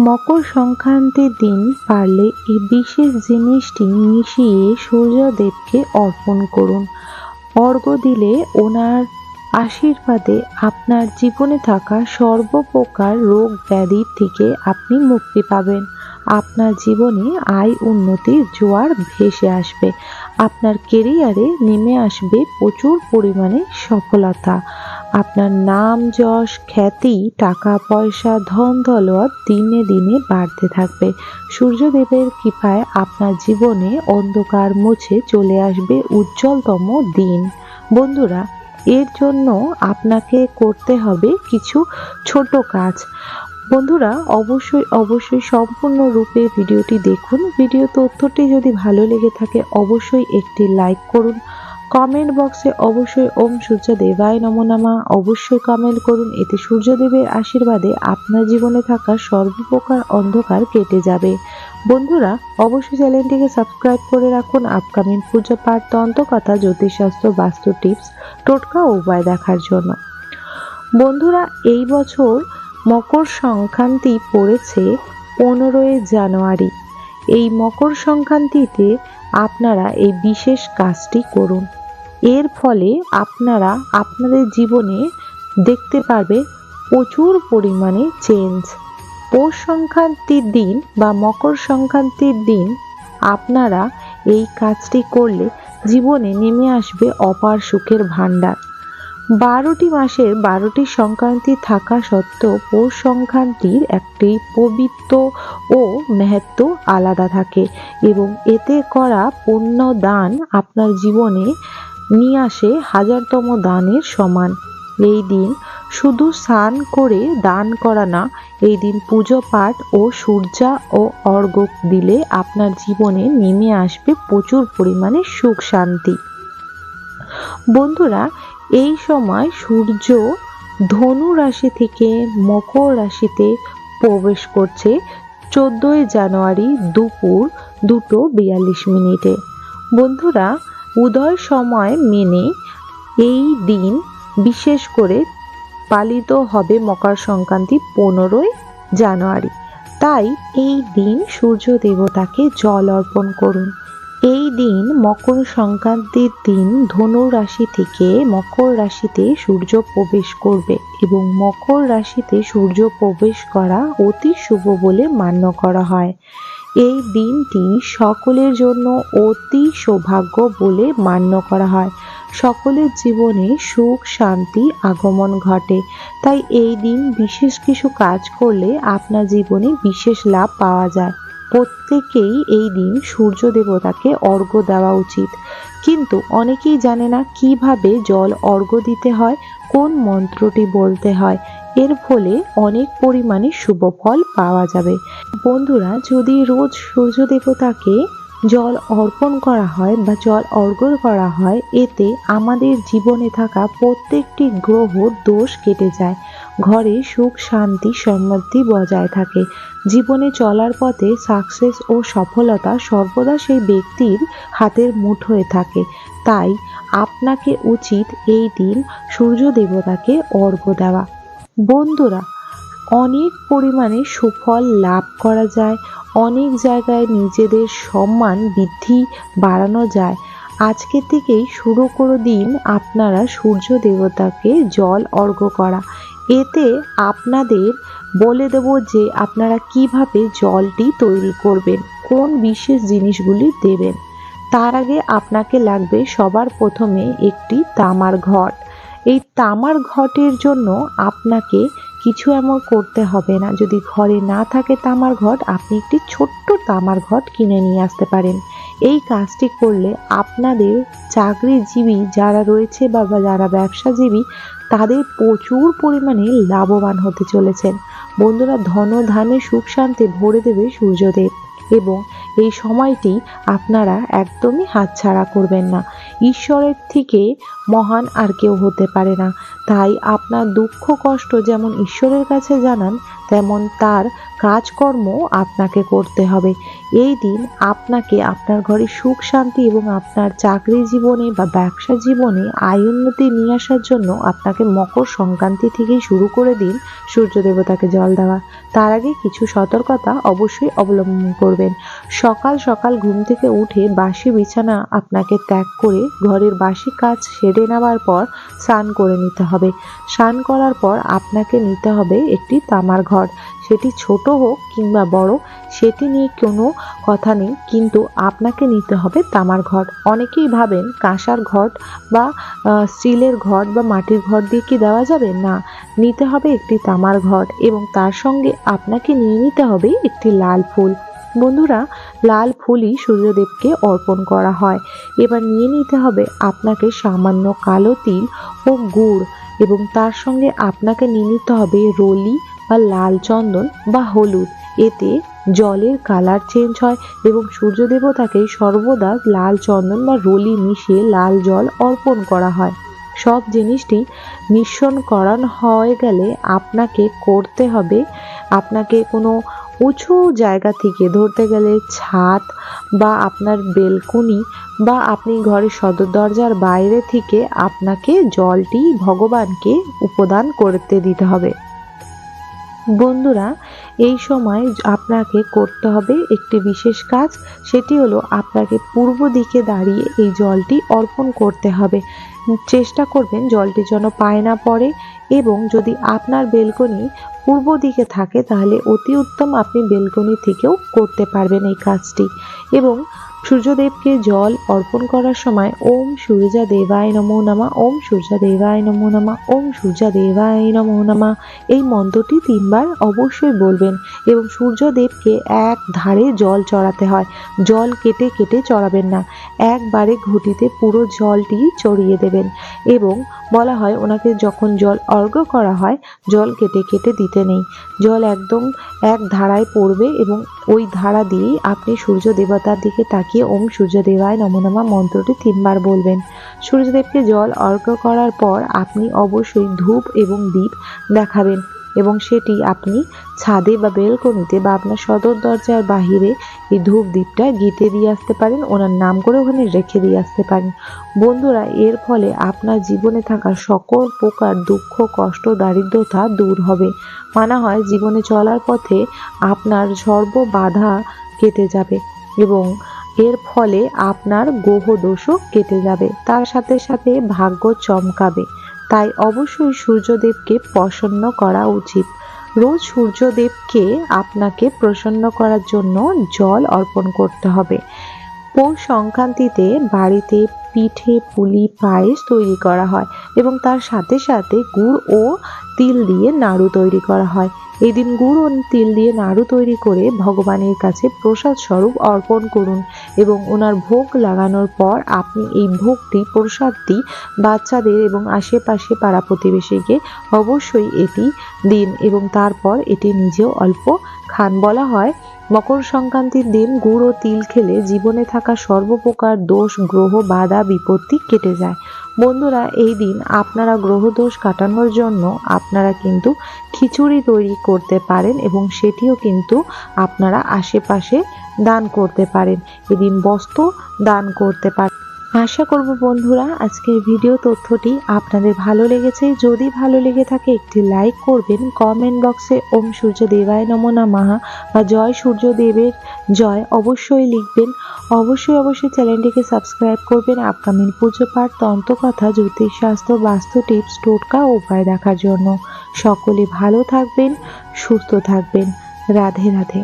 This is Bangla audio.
মকর সংক্রান্তির দিন পারলে এই বিশেষ জিনিসটি মিশিয়ে সূর্যদেবকে অর্পণ করুন। অর্ঘ্য দিলে ওনার আশীর্বাদে আপনার জীবনে থাকা সর্বপ্রকার রোগ ব্যাধির থেকে আপনি মুক্তি পাবেন। আপনার জীবনে আয় উন্নতির জোয়ার ভেসে আসবে। আপনার কেরিয়ারে নেমে আসবে প্রচুর পরিমাণে সফলতা। আপনার নাম, যশ, খ্যাতি, টাকা, পয়সা, ধন, দৌলত দিনে দিনে বাড়তে থাকবে। সূর্যদেবের কৃপায় আপনার জীবনে অন্ধকার মুছে চলে আসবে উজ্জ্বলতম দিন। বন্ধুরা, এর জন্য আপনাকে করতে হবে কিছু ছোট কাজ। বন্ধুরা, অবশ্যই অবশ্যই সম্পূর্ণরূপে ভিডিওটি দেখুন। ভিডিও তথ্যটি যদি ভালো লেগে থাকে, অবশ্যই একটি লাইক করুন। কমেন্ট বক্সে অবশ্যই ওম সূর্য দেবায় নমনামা অবশ্যই কমেন্ট করুন, এতে সূর্যদেবের আশীর্বাদে আপনার জীবনে থাকা সর্বপ্রকার অন্ধকার কেটে যাবে। বন্ধুরা, অবশ্যই চ্যানেলটিকে সাবস্ক্রাইব করে রাখুন। আপকামিং পূজা পাঠ তন্ত্রকথা জ্যোতিষশাস্ত্র, বাস্তু টিপস, টোটকা উপায় দেখার জন্য। বন্ধুরা, এই বছর মকর সংক্রান্তি পড়েছে পনেরোই জানুয়ারি। এই মকর সংক্রান্তিতে আপনারা এই বিশেষ কাজটি করুন। এর ফলে আপনারা আপনাদের জীবনে দেখতে পারবে প্রচুর পরিমাণে চেঞ্জ পৌষ সংক্রান্তির দিন বা মকর সংক্রান্তির দিন আপনারা এই কাজটি করলে জীবনে নেমে আসবে অপার সুখের ভাণ্ডার। বারোটি মাসের বারোটি সংক্রান্তি থাকা সত্ত্বেও পৌষ সংক্রান্তির একটি পবিত্র ও মেহেত্ব আলাদা থাকে এবং এতে করা পুণ্য দান আপনার জীবনে নিয়ে আসে হাজারতম দানের সমান। এই দিন শুধু স্নান করে দান করা না, এই দিন পুজো পাঠ ও সূর্যা ও অর্ঘ্য দিলে আপনার জীবনে নেমে আসবে প্রচুর পরিমাণে সুখ শান্তি। বন্ধুরা, এই সময় সূর্য ধনু রাশি থেকে মকর রাশিতে প্রবেশ করছে চোদ্দোই জানুয়ারি দুপুর দুটো বিয়াল্লিশ মিনিটে। বন্ধুরা উদয় সময় মেনে এই দিন বিশেষ করে পালিত হবে মকর সংক্রান্তি পনেরোই জানুয়ারি। তাই এই দিন সূর্য দেবতাকে জল অর্পণ করুন। এই দিন মকর সংক্রান্তির দিন ধনু রাশি থেকে মকর রাশিতে সূর্য প্রবেশ করবে এবং মকর রাশিতে সূর্য প্রবেশ করা অতি শুভ বলে মান্য করা হয়। এই দিনটি সকলের জন্য অতি সৌভাগ্য বলে মান্য করা হয়। সকলের জীবনে সুখ, শান্তি আগমন ঘটে। তাই এই দিন বিশেষ কিছু কাজ করলে আপনার জীবনে বিশেষ লাভ পাওয়া যায়। প্রত্যেকেই এই দিন সূর্য দেবতাকে অর্ঘ্য দেওয়া উচিত। কিন্তু অনেকেই জানে না কীভাবে জল অর্ঘ্য দিতে হয়, কোন মন্ত্রটি বলতে হয়। এর ফলে অনেক পরিমাণে শুভ ফল পাওয়া যাবে। বন্ধুরা, যদি রোজ সূর্য দেবতাকে জল অর্পণ করা হয় বা জল অর্ঘ্য করা হয়, এতে আমাদের জীবনে থাকা প্রত্যেকটি গ্রহ দোষ কেটে যায়। ঘরে সুখ, শান্তি, সমৃদ্ধি বজায় থাকে। জীবনে চলার পথে সাকসেস ও সফলতা সর্বদা সেই ব্যক্তির হাতের মুঠোয় থাকে। তাই আপনাকে উচিত এই দিন সূর্য দেবতাকে অর্ঘ্য দেওয়া। বন্ধুরা, অনেক পরিমাণে সুফল লাভ করা যায়, অনেক জায়গায় নিজেদের সম্মান বৃদ্ধি বাড়ানো যায়। আজকে থেকেই শুরু করে দিন আপনারা সূর্য দেবতাকে জল অর্ঘ্য করা। এতে আপনাদের বলে দেব যে আপনারা কীভাবে জলটি তৈরি করবেন, কোন বিশেষ জিনিসগুলি দেবেন। তার আগে আপনাকে লাগবে সবার প্রথমে একটি তামার ঘট। এই তামার ঘটের জন্য আপনাকে কিছু এমন করতে হবে না। যদি ঘরে না থাকে তামার ঘট, আপনি একটি ছোট্ট তামার ঘট কিনে নিয়ে আসতে পারেন। এই কাজটি করলে আপনাদের চাকরিজীবী যারা রয়েছে বা যারা ব্যবসাজীবী তাদের প্রচুর পরিমাণে লাভবান হতে চলেছেন। বন্ধুরা, ধন ধানে সুখ শান্তি ভরে দেবে সূর্যদেব এবং এই সময়টি আপনারা একদমই হাতছাড়া করবেন না। ঈশ্বরের থেকে মহান আর কেউ হতে পারে না। তাই আপনার দুঃখ, কষ্ট যেমন ঈশ্বরের কাছে জানান, তেমন তার কাজকর্ম আপনাকে করতে হবে। এই দিন আপনাকে আপনার ঘরে সুখ, শান্তি এবং আপনার চাকরি জীবনে বা ব্যবসা জীবনে আয় উন্নতি নিয়ে আসার জন্য আপনাকে মকর সংক্রান্তি থেকেই শুরু করে দিন সূর্য দেবতাকে জল দেওয়া। তার আগে কিছু সতর্কতা অবশ্যই অবলম্বন করবেন। সকাল সকাল ঘুম থেকে উঠে বাসি বিছানা আপনাকে ত্যাগ করে ঘরের বাসি কাজ সেরে নেওয়ার পর স্নান করে নিতে হবে। স্নান করার পর আপনাকে নিতে হবে একটি তামার ঘর। সেটি ছোট হোক কিংবা বড়, সেটি নিয়ে কোনো কথা নেই, কিন্তু আপনাকে নিতে হবে তামার ঘট অনেকেই ভাবেন কাঁসার ঘট বা স্টিলের ঘট বা মাটির ঘট দিয়ে কি দেওয়া যাবে? না, নিতে হবে একটি তামার ঘট এবং তার সঙ্গে আপনাকে নিয়ে নিতে হবে একটি লাল ফুল। বন্ধুরা, লাল ফুলই সূর্যদেবকে অর্পণ করা হয়। এবার নিয়ে নিতে হবে আপনাকে সামান্য কালো তিল ও গুড় এবং তার সঙ্গে আপনাকে নিয়ে নিতে হবে রলি বা লাল চন্দন বা হলুদ। এতে জলের কালার চেঞ্জ হয় এবং সূর্য দেবতাকে সর্বদা লাল চন্দন বা রলি মিশিয়ে লাল জল অর্পণ করা হয়। সব জিনিসটি মিশ্রণ করানো হয়ে গেলে আপনাকে করতে হবে, আপনাকে কোনো উঁচু জায়গা থেকে ধরতে গেলে ছাদ বা আপনার বেলকনি বা আপনি ঘরের সদর দরজার বাইরে থেকে আপনাকে জলটি ভগবানকে উপদান করতে দিতে হবে। বন্ধুরা, এই সময় আপনাকে করতে হবে একটি বিশেষ কাজ, সেটি হলো আপনাকে পূর্ব দিকে দাঁড়িয়ে এই জলটি অর্পণ করতে হবে। চেষ্টা করবেন জলটি যেন পায়ে না পড়ে এবং যদি আপনার বেলকনি পূর্ব দিকে থাকে তাহলে অতি উত্তম আপনি বেলকনি থেকেও করতে পারবেন এই কাজটি। এবং সূর্যদেবকে জল অর্পণ করার সময় ওম সূর্যা দেবায় নমো নমা, ওম সূর্যা দেবায় নমো নমা, ওম সূর্যা দেবায় নমো নমা। এই মন্ত্রটি তিনবার অবশ্যই বলবেন এবং সূর্যদেবকে এক ধারে জল চড়াতে হয়। জল কেটে কেটে চড়াবেন না। একবারে ঘটিতে পুরো জলটি চড়িয়ে দেবেন এবং বলা হয় ওনাকে যখন জল অর্ঘ করা হয়, জল কেটে কেটে দিতে নেই। জল একদম এক ধারায় পড়বে এবং ওই ধারা দিয়েই আপনি সূর্য দেবতার দিকে তাকিয়ে ওম সূর্য দেবায় নমনমা মন্ত্রটি তিনবার বলবেন। সূর্যদেবকে জল অর্ঘ্য করার পর আপনি অবশ্যই ধূপ এবং দ্বীপ দেখাবেন এবং সেটি আপনি ছাদে বা বেলকনিতে বা আপনার সদর দরজার বাহিরে এই ধূপ দ্বীপটা গীতে দিয়ে আসতে পারেন, ওনার নাম করে ওখানে রেখে দিয়ে আসতে পারেন। বন্ধুরা, এর ফলে আপনার জীবনে থাকা সকল প্রকার দুঃখ, কষ্ট, দারিদ্রতা দূর হবে। মানা হয় জীবনে চলার পথে আপনার সর্ব বাধা কেটে যাবে এবং এর ফলে আপনার গ্রহ দোষও কেটে যাবে। তার সাথে সাথে ভাগ্য চমকাবে। তাই অবশ্যই সূর্যদেবকে প্রসন্ন করা উচিত। রোজ সূর্যদেবকে আপনাকে প্রসন্ন করার জন্য জল অর্পণ করতে হবে। পৌষ সংক্রান্তিতে বাড়িতে পিঠে পুলি পায়েস তৈরি করা হয় এবং তার সাথে সাথে গুড় ও তিল দিয়ে নাড়ু তৈরি করা হয়। এই দিন গুড় ও তিল দিয়ে নাড়ু তৈরি করে ভগবানের কাছে প্রসাদ স্বরূপ অর্পণ করুন এবং ওনার ভোগ লাগানোর পর আপনি এই ভোগটি, প্রসাদটি বাচ্চাদের এবং আশেপাশে পাড়া প্রতিবেশীকে অবশ্যই এটি দিন এবং তারপর এটি নিজেও অল্প খান বলা হয়। মকর সংক্রান্তির দিন গুড় ও তিল খেলে জীবনে থাকা সর্বপ্রকার দোষ, গ্রহ, বাধা বিপত্তি কেটে যায়। বন্ধুরা, এই দিন আপনারা গ্রহদোষ কাটানোর জন্য আপনারা কিন্তু খিচুড়ি তৈরি করতে পারেন এবং সেটিও কিন্তু আপনারা আশেপাশে দান করতে পারেন। এদিন বস্ত্র দান করতে পারেন আশা করব বন্ধুরা, আজকের ভিডিও তথ্যটি আপনাদের ভালো লেগেছে। যদি ভালো লেগে থাকে, একটি লাইক করবেন। কমেন্ট বক্সে ওম সূর্য দেবায় নমো মাহা বা জয় সূর্য দেবের জয় অবশ্যই লিখবেন। অবশ্যই অবশ্যই চ্যানেলটিকে সাবস্ক্রাইব করবেন। আপকামিং পুজো পাঠ, তন্ত্রকথা, জ্যোতিষশাস্ত্র, বাস্তু টিপস, টোটকা উপায় দেখার জন্য। সকলে ভালো থাকবেন, সুস্থ থাকবেন। রাধে রাধে।